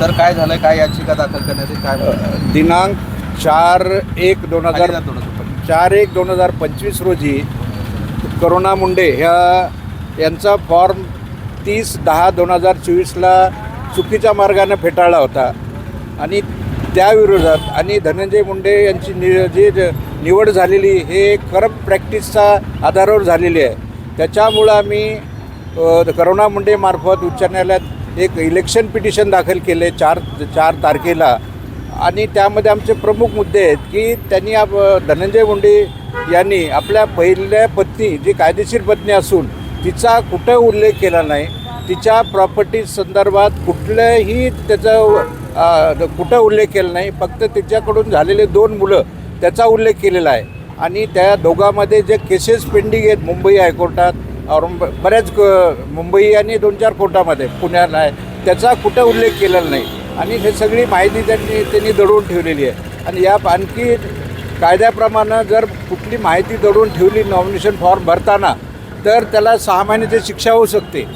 Sir काय झालंय काय याचिका दाखल करण्यात येईल? काय? दिनांक चार एक दोन हजार. चार एक दोन हजार पंचवीस रोजी करुणा मुंडे ह्या यांचा फॉर्म तीस दहा दोन हजार चोवीसला चुकीच्या मार्गाने फेटाळला होता आणि त्याविरोधात आणि धनंजय मुंडे यांची नि जी निवड झालेली हे करप्ट प्रॅक्टिसचा आधारावर झालेली आहे त्याच्यामुळं आम्ही करुणा मुंडेमार्फत उच्च न्यायालयात एक इलेक्शन पिटिशन दाखल केले चार चार तारखेला. आणि त्यामध्ये आमचे प्रमुख मुद्दे आहेत की त्यांनी आप धनंजय मुंडे यांनी आपल्या पहिल्या पत्नी जी कायदेशीर पत्नी असून तिचा कुठं उल्लेख केला नाही तिच्या प्रॉपर्टी संदर्भात कुठलंही त्याचं कुठं उल्लेख केला नाही फक्त तिच्याकडून झालेले दोन मुलं त्याचा उल्लेख केलेला आहे. आणि त्या दोघांमध्ये जे केसेस पेंडिंग आहेत मुंबई हायकोर्टात औरंग बऱ्याच मुंबई आणि दोन चार कोर्टामध्ये पुण्याला आहे. त्याचा कुठं उल्लेख केलेला नाही. आणि हे सगळी माहिती त्यांनी त्यांनी दडवून ठेवलेली आहे. आणि या आणखी कायद्याप्रमाणे जर कुठली माहिती दडवून ठेवली नॉमिनेशन फॉर्म भरताना तर त्याला सहा महिन्याची शिक्षा होऊ शकते.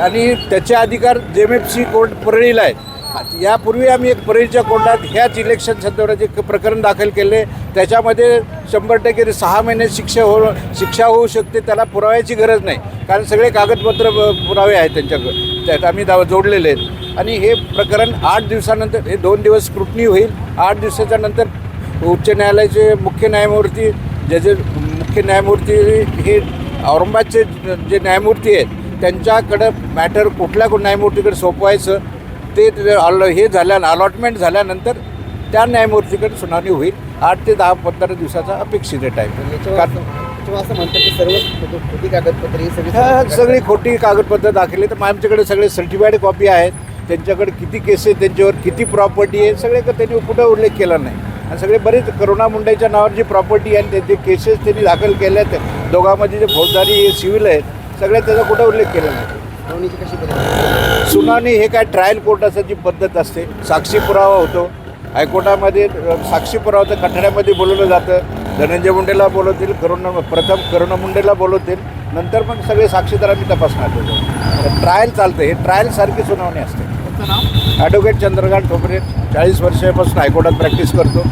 आणि त्याचे अधिकार J M F C court परळीला आहेत यापूर्वी आम्ही एक परळीच्या कोर्टात ह्याच इलेक्शन संदर्भात एक प्रकरण दाखल केले. त्याच्यामध्ये शंभर टक्के सहा महिने शिक्षा हो शिक्षा होऊ शकते त्याला पुराव्याची गरज नाही. कारण सगळे कागदपत्र पुरावे आहेत त्यांच्याकडे त्यात आम्ही दाव जोडलेले आहेत. आणि हे प्रकरण आठ दिवसानंतर हे दोन दिवस स्क्रुटनी होईल. आठ दिवसाच्या नंतर उच्च न्यायालयाचे मुख्य न्यायमूर्ती जजेस मुख्य न्यायमूर्ती हे औरंगाबादचे जे न्यायमूर्ती आहेत त्यांच्याकडं मॅटर कुठल्या कुठ न्यायमूर्तीकडे सोपवायचं ते ते अल हे झाल्या अलॉटमेंट झाल्यानंतर त्या न्यायमूर्तीकडे सुनावणी होईल. आठ ते दहा पंधरा दिवसाचा अपेक्षित आहे टाईम असं म्हणतात की सर्व खोटी- कागदपत्रे ही सगळी सगळी खोटी कागदपत्र दाखवली तर आमच्याकडे सगळे सर्टिफाईड कॉपी आहेत. त्यांच्याकडे किती केसेस त्यांच्यावर किती प्रॉपर्टी आहे सगळे क- त्यांनी कुठं उल्लेख केला नाही. आणि सगळे बरेच करोना मुंडेच्या नावावर जी प्रॉपर्टी आणि त्यांचे केसेस त्यांनी दाखल केले आहेत दोघांमध्ये जे फौजदारी सिव्हिल आहेत सगळ्या त्याचा कुठं उल्लेख केला नाही. कशी सुनावणी हे काय ट्रायल कोर्ट असायची पद्धत असते साक्षी पुरावा होतो. हायकोर्टामध्ये साक्षी पुरावा तर कठड्यामध्ये बोलवलं जातं. धनंजय मुंडेला बोलवतील करुणा प्रथम करुणा मुंडेला बोलवतील. नंतर मग सगळे साक्षीदार आम्ही तपासणार त्याचं ट्रायल चालतं. हे ट्रायलसारखी सुनावणी असते. ॲडव्होकेट चंद्रकांत ठोपरे चाळीस वर्षापासून हायकोर्टात प्रॅक्टिस करतो.